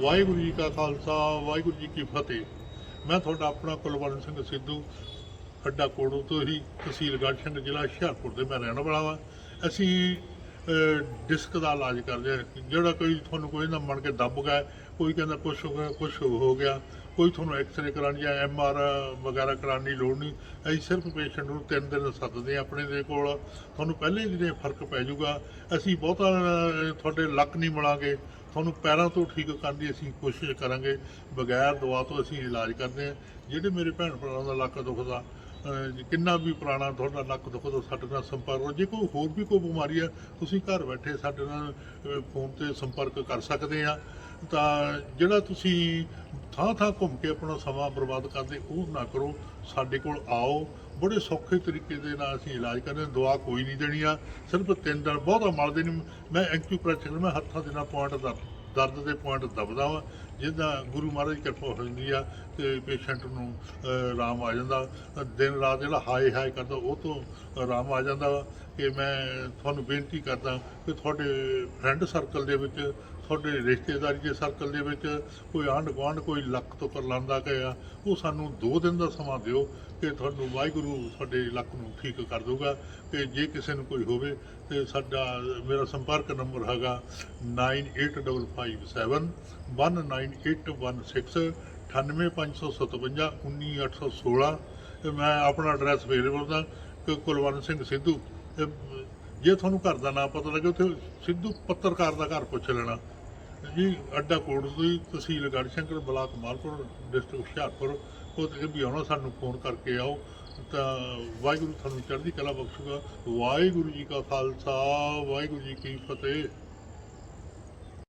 ਵਾਹਿਗੁਰੂ ਜੀ ਕਾ ਖਾਲਸਾ, ਵਾਹਿਗੁਰੂ ਜੀ ਕੀ ਫਤਿਹ। ਮੈਂ ਤੁਹਾਡਾ ਆਪਣਾ ਕੁਲਵੰਤ ਸਿੰਘ ਸਿੱਧੂ, ਅੱਡਾ ਕੋੜੂ ਤੋਂ ਹੀ ਤਹਿਸੀਲ ਗੜ੍ਹਸ਼ੰਕ ਜ਼ਿਲ੍ਹਾ ਹੁਸ਼ਿਆਰਪੁਰ ਦੇ ਮੈਂ ਰਹਿਣ ਵਾਲਾ ਵਾਂ। ਅਸੀਂ ਡਿਸਕ ਦਾ ਇਲਾਜ ਕਰਦੇ ਹਾਂ। ਜਿਹੜਾ ਕੋਈ ਤੁਹਾਨੂੰ ਕੋਈ ਨਾ ਮੰਨ ਕੇ ਦੱਬ ਗਿਆ, ਕੋਈ ਕਹਿੰਦਾ ਕੁਛ ਹੋ ਗਿਆ, ਕੁਛ ਹੋ ਗਿਆ, ਕੋਈ ਤੁਹਾਨੂੰ ਐਕਸ-ਰੇ ਕਰਾਉਣੀ ਜਾਂ ਐਮ-ਆਰ ਵਗੈਰਾ ਕਰਾਉਣ ਦੀ ਲੋੜ ਨਹੀਂ। ਅਸੀਂ ਸਿਰਫ ਪੇਸ਼ੈਂਟ ਨੂੰ ਤਿੰਨ ਦਿਨ ਸੱਦਦੇ ਹਾਂ ਆਪਣੇ ਦੇ ਕੋਲ। ਤੁਹਾਨੂੰ ਪਹਿਲੇ ਦਿਨੇ ਫ਼ਰਕ ਪੈ ਜਾਊਗਾ। ਅਸੀਂ ਬਹੁਤਾ ਤੁਹਾਡੇ ਲੱਕ ਨਹੀਂ ਮਿਲਾਂਗੇ। ਤੁਹਾਨੂੰ ਪੈਰਾਂ ਤੋਂ ਠੀਕ ਕਰਨ ਦੀ ਅਸੀਂ ਕੋਸ਼ਿਸ਼ ਕਰਾਂਗੇ ਬਗੈਰ ਦਵਾ ਤੋਂ ਅਸੀਂ ਇਲਾਜ ਕਰਦੇ ਹਾਂ। ਜਿਹੜੇ ਮੇਰੇ ਭੈਣ ਭਰਾਵਾਂ ਦਾ ਲੱਕ ਦੁਖਦਾ ਅਹ, ਕਿੰਨਾ ਵੀ ਪੁਰਾਣਾ ਤੁਹਾਡਾ ਨੱਕ ਦੁਖਦਾ ਸਾਡੇ ਨਾਲ ਸੰਪਰਕ ਜੇ ਕੋਈ ਹੋਰ ਵੀ ਕੋਈ ਬਿਮਾਰੀ ਆ, ਤੁਸੀਂ ਘਰ ਬੈਠੇ ਸਾਡੇ ਨਾਲ ਫੋਨ ਤੇ ਸੰਪਰਕ ਕਰ ਸਕਦੇ ਆ। ਤਾਂ ਜਿਹੜਾ ਤੁਸੀਂ ਥਾਂ ਥਾਂ ਘੁੰਮ ਕੇ ਆਪਣਾ ਸਮਾਂ ਬਰਬਾਦ ਕਰਦੇ, ਉਹ ਨਾ ਕਰੋ। ਸਾਡੇ ਕੋਲ ਆਓ। ਬੜੇ ਸੌਖੇ ਤਰੀਕੇ ਦੇ ਨਾਲ ਅਸੀਂ ਇਲਾਜ ਕਰਦੇ ਦਵਾ ਕੋਈ ਨਹੀਂ ਦੇਣੀ ਆ। ਸਿਰਫ ਤਿੰਨ ਦਿਨ, ਬਹੁਤਾ ਮਲਦੇ ਨਹੀਂ ਮੈਂ ਐਂਕਿਊਪ੍ਰੈਸ਼ਰ ਮੈਂ ਹੱਥਾਂ ਦੇ ਨਾਲ ਪੁਆਇੰਟ ਦਾ ਦਰਦ ਦੇ ਪੁਆਇੰਟ ਦਬਦਾ ਵਾ, ਜਿਹਦਾ ਗੁਰੂ ਮਹਾਰਾਜ ਦੀ ਕਿਰਪਾ ਹੋ ਜਾਂਦੀ ਆ ਤੇ ਪੇਸ਼ੈਂਟ ਨੂੰ ਆਰਾਮ ਆ ਜਾਂਦਾ। ਦਿਨ ਰਾਤ ਜਿਹੜਾ ਹਾਏ ਹਾਏ ਕਰਦਾ, ਉਹ ਤੋਂ ਆਰਾਮ ਆ ਜਾਂਦਾ ਵਾ। ਕਿ ਮੈਂ ਤੁਹਾਨੂੰ ਬੇਨਤੀ ਕਰਦਾ ਕਿ ਤੁਹਾਡੇ ਫਰੈਂਡ ਸਰਕਲ ਦੇ ਵਿੱਚ ਤੁਹਾਡੇ ਰਿਸ਼ਤੇਦਾਰੀ ਦੇ ਸਰਕਲ ਦੇ ਵਿੱਚ ਕੋਈ ਆਂਢ ਗੁਆਂਢ ਕੋਈ ਲੱਕ ਤੋਂ ਕਰ ਲਾਂਦਾ ਗਿਆ ਉਹ ਸਾਨੂੰ 2 ਦਿਨ ਦਾ ਸਮਾਂ ਦਿਓ ਕਿ ਤੁਹਾਨੂੰ ਵਾਹਿਗੁਰੂ ਸਾਡੇ ਲੱਕ ਨੂੰ ਠੀਕ ਕਰ ਦੇਊਗਾ ਕਿ ਜੇ ਕਿਸੇ ਨੂੰ ਕੋਈ ਹੋਵੇ ਤੇ ਸਾਡਾ ਮੇਰਾ ਸੰਪਰਕ ਨੰਬਰ ਹੈਗਾ 98557 19816 98557 19816 ਤੇ ਮੈਂ ਆਪਣਾ ਐਡਰੈਸ ਫੇਰ ਦਾ ਕਿ ਕੁਲਵੰਤ ਸਿੰਘ ਸਿੱਧੂ ਤੇ ਜੇ ਤੁਹਾਨੂੰ ਘਰ ਦਾ ਨਾਂ ਪਤਾ ਲੱਗੇ, ਉੱਥੇ ਸਿੱਧੂ ਪੱਤਰਕਾਰ ਦਾ ਘਰ ਪੁੱਛ ਲੈਣਾ। ਜੀ, ਅੱਡਾ ਕੋਟ ਦੀ ਤਹਿਸੀਲ ਗੜ੍ਹਸ਼ੰਕਰ, ਬਲਾਕ ਮਾਲਪੁਰ ਡਿਸਟ੍ਰਿਕਟ ਹੁਸ਼ਿਆਰਪੁਰ। ਉੱਥੇ ਵੀ ਆਉਣਾ, ਸਾਨੂੰ ਫੋਨ ਕਰਕੇ ਆਓ। ਤਾਂ ਵਾਹਿਗੁਰੂ ਤੁਹਾਨੂੰ ਚੜ੍ਹਦੀ ਕਲਾ ਬਖਸ਼ੂਗਾ। ਵਾਹਿਗੁਰੂ ਜੀ ਕਾ ਖਾਲਸਾ, ਵਾਹਿਗੁਰੂ ਜੀ ਕੀ ਫਤਿਹ।